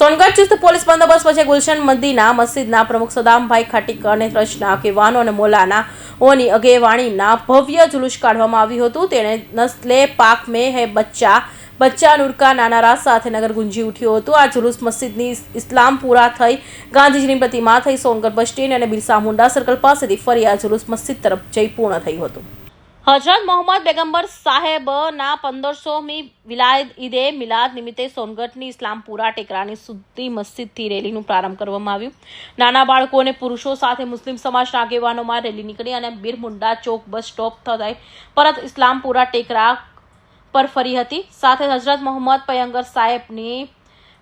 સોનગઢ ચુસ્ત પોલીસ બંદોબસ્ત વચ્ચે ગુલશન મંદિરના મસ્જિદના પ્રમુખ સદામભાઈ ખાટીક અને ટ્રસ્ટના આગેવાનો અને મોલાના ઓની અગેવાણીના ભવ્ય જુલુસ કાઢવામાં આવ્યું હતું. તેણે નસ્લે પાક મે હે બચ્ચા બચ્ચા નુરકા નાના રાસ સાથે નગર ગુંજી ઉઠ્યું હતું. આ જુલુસ મસ્જિદની ઇસ્લામપુરા થઈ, ગાંધીજીની પ્રતિમા થઈ. સોનગઢ બસ સ્ટેન્ડ અને બિરસા મુંડા સર્કલ પાસેથી ફરી આ જુલુસ મસ્જિદ તરફ જઈ પૂર્ણ થયું હતું. હજરત મોહમ્મદ બેગમ્બર સાહેબના પંદરસોમી વિલાયત ઈદે મિલાદ નિમિત્તે સોનગઢની ઇસ્લામપુરા ટેકરાની સુધી મસ્જિદથી રેલીનું પ્રારંભ કરવામાં આવ્યું. નાના બાળકો અને પુરુષો સાથે મુસ્લિમ સમાજના આગેવાનોમાં રેલી નીકળી અને બિરમુંડા ચોક બસ સ્ટોપ થતા પરત ઇસ્લામપુરા ટેકરા પર ફરી હતી. સાથે હજરત મોહમ્મદ પયંગર સાહેબની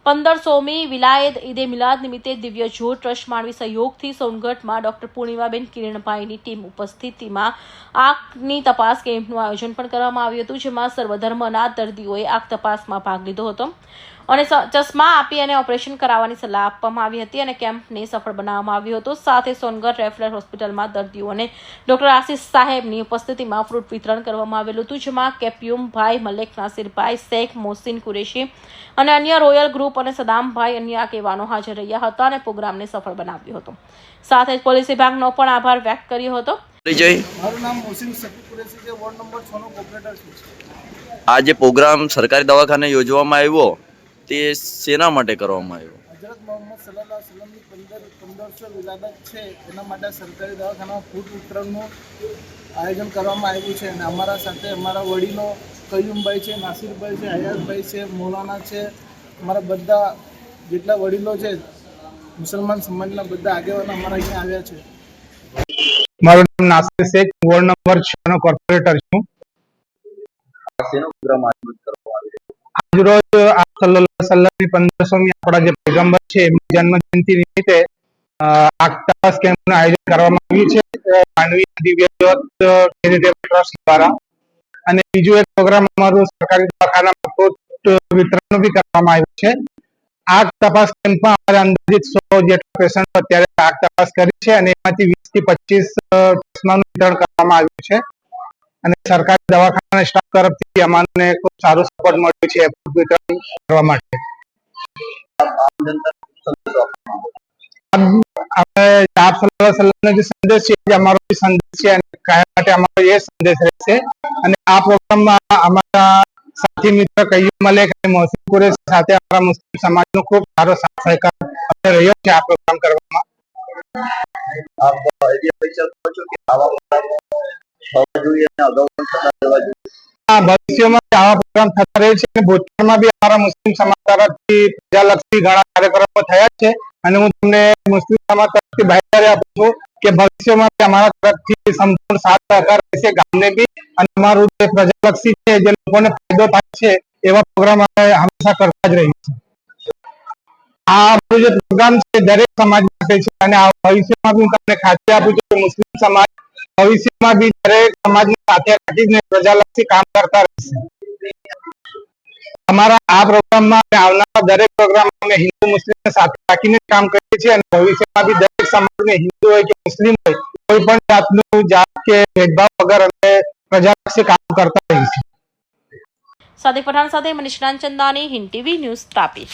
પંદરસોમી વિલાયત ઈદે મિલાદ નિમિત્તે દિવ્ય જ્યોત ટ્રસ્ટ માંડવી સહયોગથી સોનગઢમાં ડોક્ટર પૂર્ણિમાબેન કિરણભાઈની ટીમ ઉપસ્થિતિમાં આગની તપાસ કેમ્પનું આયોજન પણ કરવામાં આવ્યું હતું, જેમાં સર્વધર્મના દર્દીઓએ આગ તપાસમાં ભાગ લીધો હતો. અને ચશ્મા આપી અને ઓપરેશન કરાવવાની સલાહ આપવામાં આવી હતી અને કેમ્પને સફળ બનાવવામાં આવ્યો હતો. સાથે સોનગઢ રેફરલ હોસ્પિટલમાં દર્દીઓને ડોક્ટર આશિષ સાહેબની ઉપસ્થિતિમાં ફ્રૂટ વિતરણ કરવામાં આવેલું હતું જેમાં કેપ્યુમભાઈ મલેક નાસિરભાઈ શેખ મોહસિન કુરેશી અને અન્ય રોયલ ગ્રુપ અને સદામભાઈ અન્ય આગેવાનો હાજર રહ્યા હતા અને પ્રોગ્રામને સફળ બનાવ્યો હતો. સાથે જ પોલીસ વિભાગનો પણ આભાર વ્યક્ત કર્યો હતો. મારું નામ મોહસિન છે વોર્ડ નંબર છ નો કોર્પોરેટર છું. આ પ્રોગ્રામ સરકારી દવાખાને યોજવામાં આવ્યો તે શેના માટે કરવામાં આવ્યો. હજરત મોહમ્મદ સલ્લાહ સલમની પંદર પંદરસો વિલાદત છે એના માટે સરકારી દવાખાનામાં ફૂડ વિતરણનું આયોજન કરવામાં આવ્યું છે અને અમારા સાથે અમારા વડીલો કયુમભાઈ છે નાસિરભાઈ છે હયાતભાઈ છે મૌલાના છે અમારા બધા જેટલા વડીલો છે મુસલમાન સમાજના બધા આગેવાનો અમારા અહીંયા આવ્યા છે. મારું નામ નાસિર શેખ વોર્ડ નંબર છ નો કોર્પોરેટર છું. આજરોજ વસલ્લમની પંદરસોમી આપણા જે અ, કેમ્પનું આયોજન કરવામાં આવ્યું છે. અ, માનવી દિવ્ય દ્વારા. અને બીજું એક પ્રોગ્રામ અમારું સરકારી વિતરણનું બી કરવામાં આવ્યું છે. આગ તપાસ કેમ્પમાં અમારે અંદાજિત સો જેટલા પેશન્ટ અત્યારે આગ તપાસ કરી છે અને એમાંથી વીસથી પચીસ વિતરણ કરવામાં આવ્યું છે. અને સરકારી દવાખાના સ્ટાફ તરફથી અમને ખૂબ સારું સપોર્ટ મળ્યું છે વિતરણ કરવા માટે. અમારો કાયમ એ સંદેશ રહેશે. અને આ પ્રોગ્રામમાં અમારા સાથી મિત્ર કയ്યુમ મલેક અને સાથે સમાજનો ખૂબ સારો સાથ સહકાર રહ્યો છે આ પ્રોગ્રામ કરવામાં. અને પ્રજાલક્ષી છે. અમારા જે પ્રજાલક્ષી છે, જે લોકોને ફાયદો થાય છે, એવા પ્રોગ્રામ અમે હંમેશા કરતા જ રહીશું આ આપણું જે પ્રોગ્રામ છે, દરેક સમાજ માટે છે. અને આ ભવિષ્યમાં હું તમને ખાતરી આપું છું કે મુસ્લિમ સમાજ ભવિષ્યમાં બી દરેક સમાજને સાથે રાખીને પ્રજાલક્ષી કામ કરતા રહેશે. અમારા આ પ્રોગ્રામમાં આવનારા દરેક પ્રોગ્રામ અમે હિન્દુ મુસ્લિમને સાથે રાખીને કામ કરીએ છીએ અને ભવિષ્યમાં બી દરેક સમાજને હિન્દુ હોય કે મુસ્લિમ હોય, કોઈ પણ જાતનું જાત કે ભેદભાવ વગર અમે પ્રજાલક્ષી કામ કરતા રહીશું. સાદિક પઠાણ સાથે મનીષ ચંદાની હિન્દ ટીવી ન્યૂઝ તાપી.